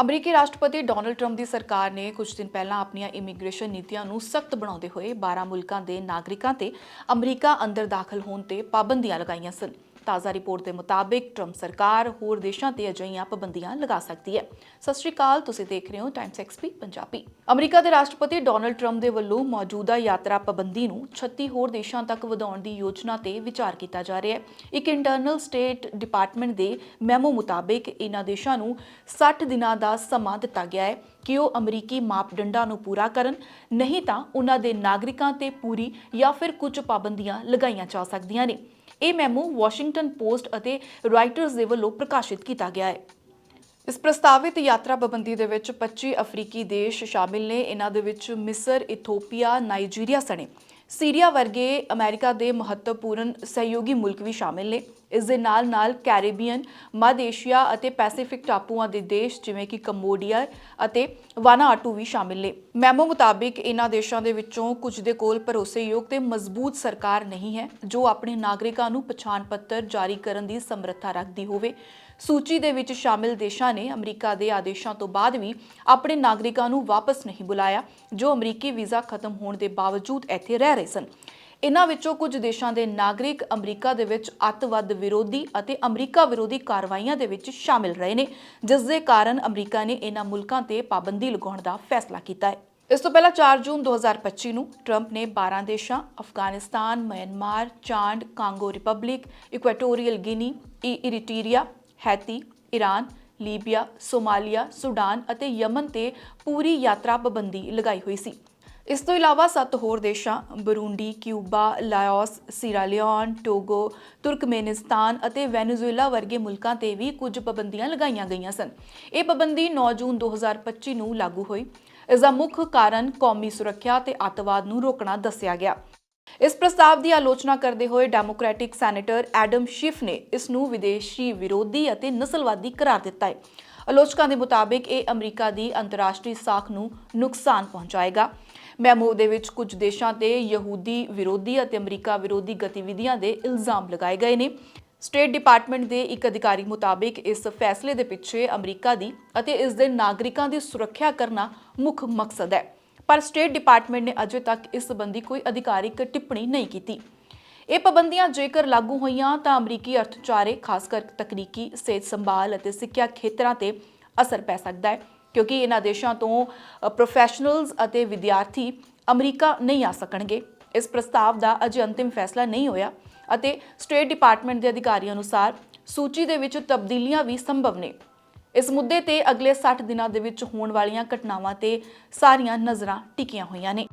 ਅਮਰੀਕੀ ਰਾਸ਼ਟਰਪਤੀ Donald Trump ਦੀ ਸਰਕਾਰ ਨੇ ਕੁਝ ਦਿਨ ਪਹਿਲਾਂ ਆਪਣੀਆਂ ਇਮੀਗ੍ਰੇਸ਼ਨ ਨੀਤੀਆਂ ਨੂੰ ਸਖਤ ਬਣਾਉਂਦੇ ਹੋਏ 12 ਮੁਲਕਾਂ ਦੇ ਨਾਗਰਿਕਾਂ ਤੇ ਅਮਰੀਕਾ ਅੰਦਰ ਦਾਖਲ ਹੋਣ ਤੇ ਪਾਬੰਦੀਆਂ ਲਗਾਈਆਂ ਸਨ। ਤਾਜ਼ਾ ਰਿਪੋਰਟ ਦੇ ਮੁਤਾਬਿਕ ਟਰੰਪ ਸਰਕਾਰ ਹੋਰ ਦੇਸ਼ਾਂ ਤੇ ਅਜਿਹੀਆਂ ਪਾਬੰਦੀਆਂ ਲਗਾ ਸਕਦੀ ਹੈ। ਸਤਿ ਸ਼੍ਰੀ ਅਕਾਲ, ਤੁਸੀਂ ਦੇਖ ਰਹੇ ਹੋ ਟਾਈਮਸ ਐਕਸਪੀ ਪੰਜਾਬੀ। ਅਮਰੀਕਾ ਦੇ ਰਾਸ਼ਟਰਪਤੀ ਡੋਨਲਡ ਟਰੰਪ ਦੇ ਵੱਲੋਂ ਮੌਜੂਦਾ ਯਾਤਰਾ ਪਾਬੰਦੀ ਨੂੰ 36 ਹੋਰ ਦੇਸ਼ਾਂ ਤੱਕ ਵਧਾਉਣ ਦੀ ਯੋਜਨਾ ਤੇ ਵਿਚਾਰ ਕੀਤਾ ਜਾ ਰਿਹਾ ਹੈ। ਇੱਕ ਇੰਟਰਨਲ ਸਟੇਟ ਡਿਪਾਰਟਮੈਂਟ ਦੇ ਮੈਮੋ ਮੁਤਾਬਿਕ ਇਹਨਾਂ ਦੇਸ਼ਾਂ ਨੂੰ 60 ਦਿਨਾਂ ਦਾ ਸਮਾਂ ਦਿੱਤਾ ਗਿਆ ਹੈ ਕਿ ਉਹ ਅਮਰੀਕੀ ਮਾਪਦੰਡਾਂ ਨੂੰ ਪੂਰਾ ਕਰਨ, ਨਹੀਂ ਤਾਂ ਉਹਨਾਂ ਦੇ ਨਾਗਰਿਕਾਂ ਤੇ ਪੂਰੀ ਜਾਂ ਫਿਰ ਕੁਝ ਪਾਬੰਦੀਆਂ ਲਗਾਈਆਂ ਜਾ ਸਕਦੀਆਂ ਨੇ। ਇਹ ਮੈਮੋ ਵਾਸ਼ਿੰਗਟਨ ਪੋਸਟ ਅਤੇ ਰਾਈਟਰਸ ਦੇ ਵੱਲੋਂ ਪ੍ਰਕਾਸ਼ਿਤ ਕੀਤਾ ਗਿਆ ਹੈ। ਇਸ ਪ੍ਰਸਤਾਵਿਤ ਯਾਤਰਾ ਪਾਬੰਦੀ ਦੇ ਵਿੱਚ 25 ਅਫਰੀਕੀ ਦੇਸ਼ ਸ਼ਾਮਿਲ ਨੇ। ਇਹਨਾਂ ਦੇ ਵਿੱਚ ਮਿਸਰ, ਇਥੋਪੀਆ, ਨਾਈਜੀਰੀਆ ਸਣੇ। ਸੀਰੀਆ ਵਰਗੇ ਅਮਰੀਕਾ ਦੇ ਮਹੱਤਵਪੂਰਨ ਸਹਿਯੋਗੀ ਮੁਲਕ ਵੀ ਸ਼ਾਮਿਲ ਨੇ। ਇਸ ਦੇ ਨਾਲ-ਨਾਲ ਕੈਰੀਬੀਅਨ, ਮੱਧ ਏਸ਼ੀਆ ਅਤੇ ਪੈਸੀਫਿਕ ਟਾਪੂਆਂ ਦੇ ਦੇਸ਼ ਜਿਵੇਂ ਕਿ ਕੰਬੋਡੀਆ ਅਤੇ ਵਾਨਾਆਟੂ ਵੀ ਸ਼ਾਮਿਲ ਨੇ। ਮੈਮੋ ਮੁਤਾਬਿਕ ਇਹਨਾਂ ਦੇਸ਼ਾਂ ਦੇ ਵਿੱਚੋਂ ਕੁਝ ਦੇ ਕੋਲ ਭਰੋਸੇਯੋਗ ਤੇ ਮਜ਼ਬੂਤ ਸਰਕਾਰ ਨਹੀਂ ਹੈ ਜੋ ਆਪਣੇ ਨਾਗਰਿਕਾਂ ਨੂੰ ਪਛਾਣ ਪੱਤਰ ਜਾਰੀ ਕਰਨ ਦੀ ਸਮਰੱਥਾ ਰੱਖਦੀ ਹੋਵੇ। ਸੂਚੀ ਦੇ ਵਿੱਚ ਸ਼ਾਮਿਲ ਦੇਸ਼ਾਂ ਨੇ ਅਮਰੀਕਾ ਦੇ ਆਦੇਸ਼ਾਂ ਤੋਂ ਬਾਅਦ ਵੀ ਆਪਣੇ ਨਾਗਰਿਕਾਂ ਨੂੰ ਵਾਪਸ ਨਹੀਂ ਬੁਲਾਇਆ ਜੋ ਅਮਰੀਕੀ ਵੀਜ਼ਾ ਖਤਮ ਹੋਣ ਦੇ ਬਾਵਜੂਦ ਇੱਥੇ ਰਹਿ ਰਹੇ ਸਨ। ਇਹਨਾਂ ਵਿੱਚੋਂ ਕੁਝ ਦੇਸ਼ਾਂ ਦੇ ਨਾਗਰਿਕ ਅਮਰੀਕਾ ਦੇ ਵਿੱਚ ਅੱਤਵਾਦ ਵਿਰੋਧੀ ਅਤੇ ਅਮਰੀਕਾ ਵਿਰੋਧੀ ਕਾਰਵਾਈਆਂ ਦੇ ਵਿੱਚ ਸ਼ਾਮਿਲ ਰਹੇ ਨੇ ਜਿਸ ਦੇ ਕਾਰਨ ਅਮਰੀਕਾ ਨੇ ਇਹਨਾਂ ਮੁਲਕਾਂ ਤੇ ਪਾਬੰਦੀ ਲਗਾਉਣ ਦਾ ਫੈਸਲਾ ਕੀਤਾ ਹੈ। ਇਸ ਤੋਂ ਪਹਿਲਾਂ 4 ਜੂਨ 2025 ਨੂੰ ਟਰੰਪ ਨੇ 12 ਦੇਸ਼ਾਂ Afghanistan, Myanmar, Chad, Congo Republic, Equatorial Guinea, ਈ- Eritrea, Haiti, Iran, Libya, Somalia, Sudan ਅਤੇ ਯਮਨ ਤੇ ਪੂਰੀ ਯਾਤਰਾ ਪਾਬੰਦੀ ਲਗਾਈ ਹੋਈ ਸੀ। ਇਸ ਤੋਂ ਇਲਾਵਾ ਸੱਤ ਹੋਰ ਦੇਸ਼ਾਂ Burundi, Cuba, Laos, Sierra Leone, Togo, Turkmenistan ਅਤੇ ਵੈਨੇਜ਼ੁਏਲਾ ਵਰਗੇ ਮੁਲਕਾਂ ਤੇ ਵੀ ਕੁਝ ਪਾਬੰਦੀਆਂ ਲਗਾਈਆਂ ਗਈਆਂ ਸਨ। ਇਹ ਪਾਬੰਦੀ 9 ਜੂਨ 2025 ਨੂੰ ਲਾਗੂ ਹੋਈ। ਇਸ ਦਾ ਮੁੱਖ ਕਾਰਨ ਕੌਮੀ ਸੁਰੱਖਿਆ ਤੇ ਅੱਤਵਾਦ ਨੂੰ ਰੋਕਣਾ ਦੱਸਿਆ ਗਿਆ। ਇਸ ਪ੍ਰਸਤਾਵ ਦੀ ਆਲੋਚਨਾ ਕਰਦੇ ਹੋਏ ਡੈਮੋਕ੍ਰੈਟਿਕ ਸੈਨੇਟਰ ਐਡਮ ਸ਼ਿਫ ਨੇ ਇਸ ਨੂੰ ਵਿਦੇਸ਼ੀ ਵਿਰੋਧੀ ਅਤੇ ਨਸਲਵਾਦੀ ਕਰਾਰ ਦਿੱਤਾ ਹੈ। ਆਲੋਚਕਾਂ ਦੇ ਮੁਤਾਬਿਕ ਇਹ ਅਮਰੀਕਾ ਦੀ ਅੰਤਰਰਾਸ਼ਟਰੀ ਸਾਖ ਨੂੰ ਨੁਕਸਾਨ ਪਹੁੰਚਾਏਗਾ। ਮੈਮੋ ਦੇ ਵਿੱਚ ਕੁਝ ਦੇਸ਼ਾਂ ਤੇ ਯਹੂਦੀ ਵਿਰੋਧੀ ਅਤੇ ਅਮਰੀਕਾ ਵਿਰੋਧੀ ਗਤੀਵਿਧੀਆਂ ਦੇ ਇਲਜ਼ਾਮ ਲਗਾਏ ਗਏ ਨੇ। ਸਟੇਟ ਡਿਪਾਰਟਮੈਂਟ ਦੇ ਇੱਕ ਅਧਿਕਾਰੀ ਮੁਤਾਬਿਕ ਇਸ ਫੈਸਲੇ ਦੇ ਪਿੱਛੇ ਅਮਰੀਕਾ ਦੀ ਅਤੇ ਇਸ ਦੇ ਨਾਗਰਿਕਾਂ ਦੀ ਸੁਰੱਖਿਆ ਕਰਨਾ ਮੁੱਖ ਮਕਸਦ ਹੈ। ਪਰ ਸਟੇਟ ਡਿਪਾਰਟਮੈਂਟ ਨੇ ਅਜੇ ਤੱਕ ਇਸ ਸੰਬੰਧੀ ਕੋਈ ਅਧਿਕਾਰਿਕ ਟਿੱਪਣੀ ਨਹੀਂ ਕੀਤੀ। ਇਹ ਪਾਬੰਦੀਆਂ ਜੇਕਰ ਲਾਗੂ ਹੋਈਆਂ ਤਾਂ ਅਮਰੀਕੀ ਅਰਥਚਾਰੇ, ਖਾਸ ਕਰ ਤਕਨੀਕੀ ਸਿਹਤ ਸੰਭਾਲ ਅਤੇ ਸਿੱਖਿਆ ਖੇਤਰਾਂ ਤੇ ਅਸਰ ਪੈ ਸਕਦਾ ਹੈ। ਕਿਉਂਕਿ ਇਹਨਾਂ ਦੇਸ਼ਾਂ ਤੋਂ ਪ੍ਰੋਫੈਸ਼ਨਲਜ਼ ਅਤੇ ਵਿਦਿਆਰਥੀ ਅਮਰੀਕਾ ਨਹੀਂ ਆ ਸਕਣਗੇ। ਇਸ ਪ੍ਰਸਤਾਵ ਦਾ ਅਜੇ ਅੰਤਿਮ ਫੈਸਲਾ ਨਹੀਂ ਹੋਇਆ ਅਤੇ ਸਟੇਟ ਡਿਪਾਰਟਮੈਂਟ ਦੇ ਅਧਿਕਾਰੀਆਂ ਅਨੁਸਾਰ ਸੂਚੀ ਦੇ ਵਿੱਚ ਤਬਦੀਲੀਆਂ ਵੀ ਸੰਭਵ ਨੇ। ਇਸ ਮੁੱਦੇ ਤੇ ਅਗਲੇ 60 ਦਿਨਾਂ ਦੇ ਵਿੱਚ ਹੋਣ ਵਾਲੀਆਂ ਘਟਨਾਵਾਂ ਤੇ ਸਾਰੀਆਂ ਨਜ਼ਰਾਂ ਟਿਕੀਆਂ ਹੋਈਆਂ ਨੇ।